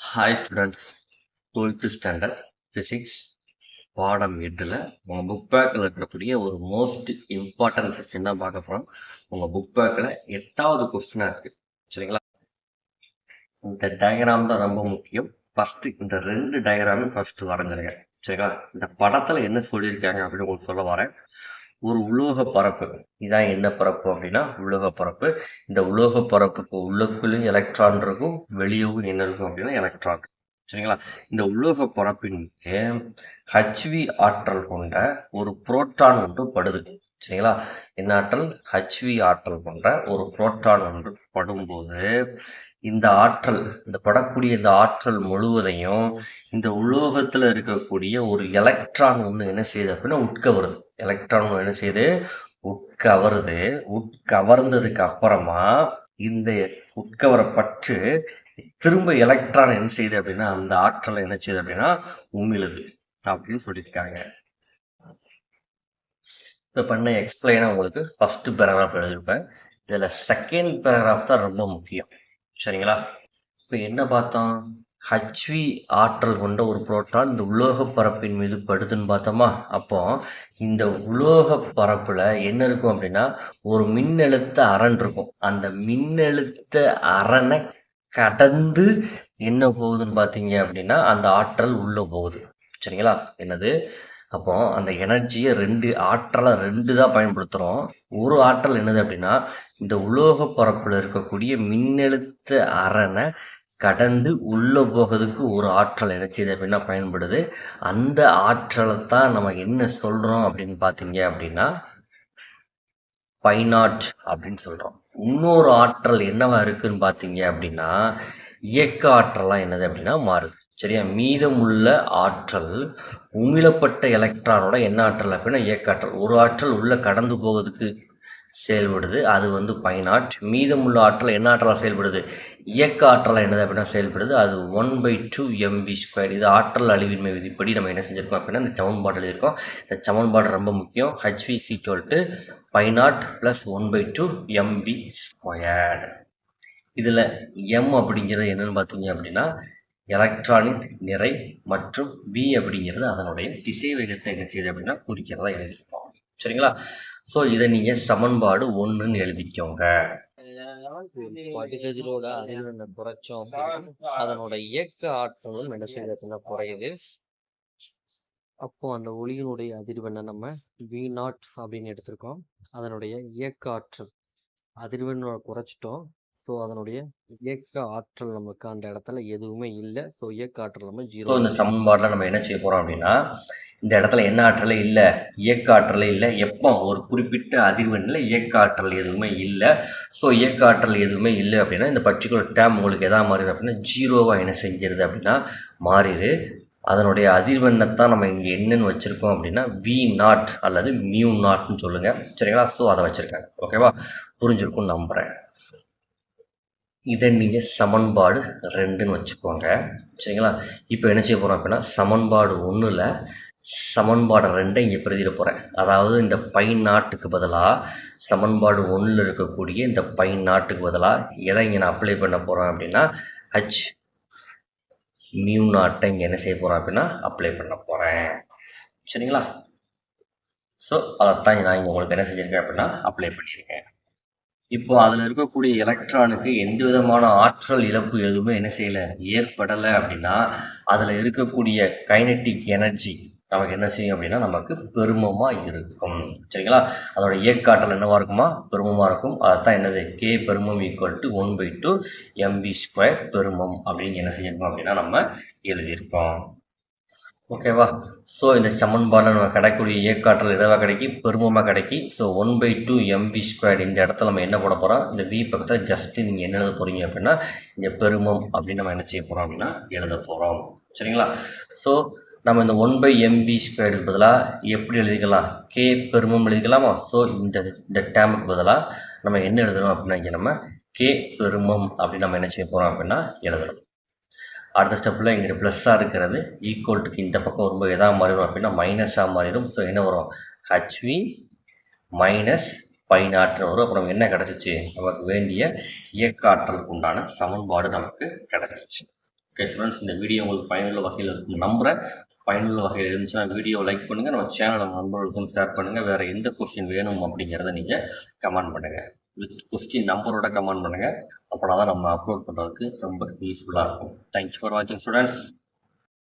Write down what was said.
Hi students twelfth standard physics பாடம் எட்டில் உங்கள் புக் பேக்கில் இருக்கக்கூடிய ஒரு மோஸ்ட் இம்பார்ட்டன்ட் கொஸ்டின் தான் பார்க்க போகிறோம் உங்கள் புக் பேக்கில் எட்டாவது கொஸ்டினாக இருக்குது சரிங்களா? இந்த டயக்ராம் தான் ரொம்ப முக்கியம். ஃபஸ்ட்டு இந்த ரெண்டு டயக்ராமும் ஃபஸ்ட்டு வரைஞ்சிருங்க சரிங்களா? இந்த படத்தில் என்ன சொல்லியிருக்காங்க அப்படின்னு உங்களுக்கு சொல்ல வரேன். ஒரு உலோக பரப்பு. இதான் என்ன பரப்பு அப்படின்னா உலோக பரப்பு. இந்த உலோக பரப்புக்கு உள்ளுக்குள்ளேயும் எலக்ட்ரான் இருக்கும் வெளியவும் என்ன இருக்கும் அப்படின்னா எலக்ட்ரான் சரிங்களா? இந்த உலோக பரப்பின் ஹச்வி ஆற்றல் கொண்ட ஒரு புரோட்டான் ஒன்று படுது. சரிங்களா? என்ன ஆற்றல் ஹச்வி ஆற்றல் போன்ற ஒரு புரோட்டான் ஒன்று படும்போது இந்த ஆற்றல் இந்த படக்கூடிய இந்த ஆற்றல் முழுவதையும் இந்த உலோகத்தில் இருக்கக்கூடிய ஒரு எலக்ட்ரான் ஒன்று என்ன செய்யுது அப்படின்னா உட்கவருது. எலக்ட்ரான் ஒன்று என்ன செய்யுது? உட்கவருது. உட்கவர்ந்ததுக்கு அப்புறமா இந்த உட்கவரப்பட்டு திரும்ப எலக்ட்ரான் என்ன செய்யுது அப்படின்னா அந்த ஆற்றலை என்ன செய்யுது அப்படின்னா உமிழுது அப்படின்னு சொல்லியிருக்காங்க. இப்போ பண்ண எக்ஸ்பிளைனாக உங்களுக்கு ஃபஸ்ட்டு பேராகிராஃப் எழுதியிருப்பேன் இதில் செகண்ட் பேராகிராஃப் தான் ரொம்ப முக்கியம். சரிங்களா? இப்போ என்ன பார்த்தோம்? ஹச்வி ஆற்றல் கொண்ட ஒரு புரோட்டான் இந்த உலோக பரப்பின் மீது படுதுன்னு பார்த்தோமா? அப்போ இந்த உலோக பரப்பில் என்ன இருக்கும் அப்படின்னா ஒரு மின்னழுத்த அரண் இருக்கும். அந்த மின்னழுத்த அரணை கடந்து என்ன போகுதுன்னு பார்த்தீங்க அப்படின்னா அந்த ஆற்றல் உள்ளே போகுது. சரிங்களா? என்னது? அப்போ அந்த எனர்ஜியை ரெண்டு ஆற்றலை ரெண்டு தான் பயன்படுத்துகிறோம் ஒரு ஆற்றல் என்னது அப்படின்னா இந்த உலோக பரப்பில் இருக்கக்கூடிய மின்னழுத்த அரணை கடந்து உள்ளே போகிறதுக்கு ஒரு ஆற்றல் எனர்ஜி அப்படின்னா பயன்படுது. அந்த ஆற்றலை தான் நம்ம என்ன சொல்கிறோம் அப்படின்னு பார்த்தீங்க அப்படின்னா பைனாட் அப்படின்னு சொல்கிறோம் இன்னொரு ஆற்றல் என்னவா இருக்குன்னு பார்த்தீங்க அப்படின்னா இயக்க ஆற்றலாம் என்னது அப்படின்னா மாறுது. சரியா? மீதமுள்ள ஆற்றல் உமிழப்பட்ட எலக்ட்ரானோட என்ன ஆற்றல் அப்படின்னா இயக்க ஆற்றல் ஒரு ஆற்றல் உள்ளே கடந்து போவதுக்கு செயல்படுது. அது வந்து பைனாட். மீதமுள்ள ஆற்றல் என்ன ஆற்றலாக செயல்படுது? இயக்க ஆற்றலாக என்னது அப்படின்னா செயல்படுது. அது one by two M V square இது ஆற்றல் அழிவின்மை விதிப்படி நம்ம என்ன செஞ்சுருக்கோம் அப்படின்னா இந்த சமன்பாடு எழுதியிருக்கோம். இந்த சமன்பாடு ரொம்ப முக்கியம். H V equal to phi not plus one by two M V squared இதில் எம் அப்படிங்கிறது என்னென்னு பார்த்தீங்க அப்படின்னா எலக்ட்ரானின் நிறை மற்றும் வி அப்படிங்கிறது அதனுடைய திசை வேகத்தை என்ன செய்யுது அப்படின்னா குறிக்கிறதா எழுதிப்போம் சரிங்களா? ஸோ இதை நீங்கள் சமன்பாடு ஒன்றுன்னு எழுதிக்கோங்க. படுகதிரோட அதிர்வெண்ணை குறைச்சோம் அதனோட இயக்க ஆற்றலும் என்ன செய்யுது அப்படின்னா குறையுது. அப்போ அந்த ஒளியினுடைய அதிர்வெண்ணை நம்ம வி நாட் அப்படின்னு எடுத்திருக்கோம். அதனுடைய இயக்க ஆற்றல் அதிர்வெண்ணை குறைச்சிட்டோம். ஸோ அதனுடைய இயக்க ஆற்றல் நமக்கு அந்த இடத்துல எதுவுமே இல்லை. ஸோ இயக்க ஆற்றல் நம்ம ஜீரோ இந்த சமன்பாடில் நம்ம என்ன செய்ய போகிறோம் அப்படின்னா இந்த இடத்துல என்ன ஆற்றலே இல்லை இயக்க ஆற்றலே இல்லை எப்போ ஒரு குறிப்பிட்ட அதிர்வெண்ணில் இயக்க ஆற்றல் எதுவுமே இல்லை. ஸோ இயக்க ஆற்றல் எதுவுமே இல்லை அப்படின்னா இந்த பர்டிகுலர் டேம் உங்களுக்கு எதா மாறிடு அப்படின்னா ஜீரோவாக என்ன செஞ்சிருது அப்படின்னா மாறிடு. அதனுடைய அதிர்வெண்ணத்தான் நம்ம இங்கே என்னன்னு வச்சுருக்கோம் அப்படின்னா வி நாட் அல்லது மியூ நாட்னு சொல்லுங்கள் சரிங்களா? ஸோ அதை வச்சுருக்காங்க. ஓகேவா புரிஞ்சிருக்கும்னு நம்புகிறேன் இதை நீங்கள் சமன்பாடு ரெண்டுன்னு வச்சுக்கோங்க. சரிங்களா? இப்போ என்ன செய்ய போகிறோம் அப்படின்னா சமன்பாடு ஒன்றில் சமன்பாடு ரெண்டை இங்கே பிரதிட போகிறேன் அதாவது இந்த பை நாட்டுக்கு பதிலாக சமன்பாடு ஒன்றில் இருக்கக்கூடிய இந்த பை நாட்டுக்கு பதிலாக எதை இங்கே நான் அப்ளை பண்ண போகிறேன் அப்படின்னா ஹச் மியூ நாட்டை இங்கே என்ன செய்ய போகிறோம் அப்படின்னா அப்ளை பண்ண போகிறேன் சரிங்களா? ஸோ அதைத்தான் நான் இங்கே உங்களுக்கு என்ன செஞ்சுருக்கேன் அப்படின்னா அப்ளை பண்ணியிருக்கேன். இப்போ அதில் இருக்கக்கூடிய எலக்ட்ரானுக்கு எந்த விதமான ஆற்றல் இழப்பு எதுவுமே என்ன செய்யலை ஏற்படலை அப்படின்னா அதில் இருக்கக்கூடிய கைனட்டிக் எனர்ஜி நமக்கு என்ன செய்யும் அப்படின்னா நமக்கு பெருமமாக இருக்கும். சரிங்களா? அதோட இயக்காற்றல் என்னவாக இருக்குமா? பெருமமாக இருக்கும். அதுதான் என்னது? K பெருமம் equal to one by two M V square பெருமம் அப்படின்னு என்ன செஞ்சிருக்கோம் அப்படின்னா நம்ம எழுதியிருக்கோம். ஓகேவா ஸோ இந்த சமன்பாடில் நம்ம கிடைக்கக்கூடிய இயக்காற்றல் எதுவாக கிடைக்கி? பெருமமாக கிடைக்கி. So one by two M V square இந்த இடத்துல நம்ம என்ன போட போகிறோம் இந்த வி பக்கத்தில் ஜஸ்ட்டு நீங்கள் என்ன எழுத போகிறீங்க அப்படின்னா இந்த பெருமம் அப்படின்னு நம்ம என்ன செய்ய போகிறோம் அப்படின்னா எழுத போகிறோம் சரிங்களா? ஸோ நம்ம இந்த ஒன் பை எம்வி ஸ்கொயருக்கு பதிலாக எப்படி எழுதிக்கலாம்? கே பெருமம் எழுதிக்கலாமா? ஸோ இந்த இந்த டேமுக்கு பதிலாக நம்ம என்ன எழுதணும் அப்படின்னா இங்கே நம்ம கே பெருமம் அப்படின்னு நம்ம என்ன செய்ய போகிறோம் அப்படின்னா எழுதணும். அடுத்த ஸ்டெப்பில் இங்கே ப்ளஸ்ஸாக இருக்கிறது. ஈக்குவல்ட்டுக்கு இந்த பக்கம் வரும்போது எதாக மாறிடும் அப்படின்னா மைனஸாக மாறிடும். ஸோ என்ன வரும்? ஹச்வி மைனஸ் பை நாட்டுன்னு வரும். அப்புறம் என்ன கிடச்சிச்சு? நமக்கு வேண்டிய இயக்க ஆற்றலுக்கு உண்டான சமன்பாடு நமக்கு கிடச்சிச்சு. ஓகே ஸ்டூடெண்ட்ஸ் இந்த வீடியோ உங்களுக்கு பயனுள்ள வகையில் இருக்கும். நம்புகிறேன் பயனுள்ள வகையில் இருந்துச்சுன்னா வீடியோ லைக் பண்ணுங்கள் நம்ம சேனலை நண்பர்களுக்கும் ஷேர் பண்ணுங்கள் வேறு எந்த கொஸ்டின் வேணும் அப்படிங்கிறத நீங்கள் கமெண்ட் பண்ணுங்கள் வித் கொஸ்டின் நம்பரோட கமெண்ட் பண்ணுங்கள் அப்போனா தான் நம்ம அப்லோட் பண்ணுறதுக்கு ரொம்ப யூஸ்ஃபுல்லாக இருக்கும். தேங்க்ஸ் ஃபார் வாட்சிங் ஸ்டூடெண்ட்ஸ்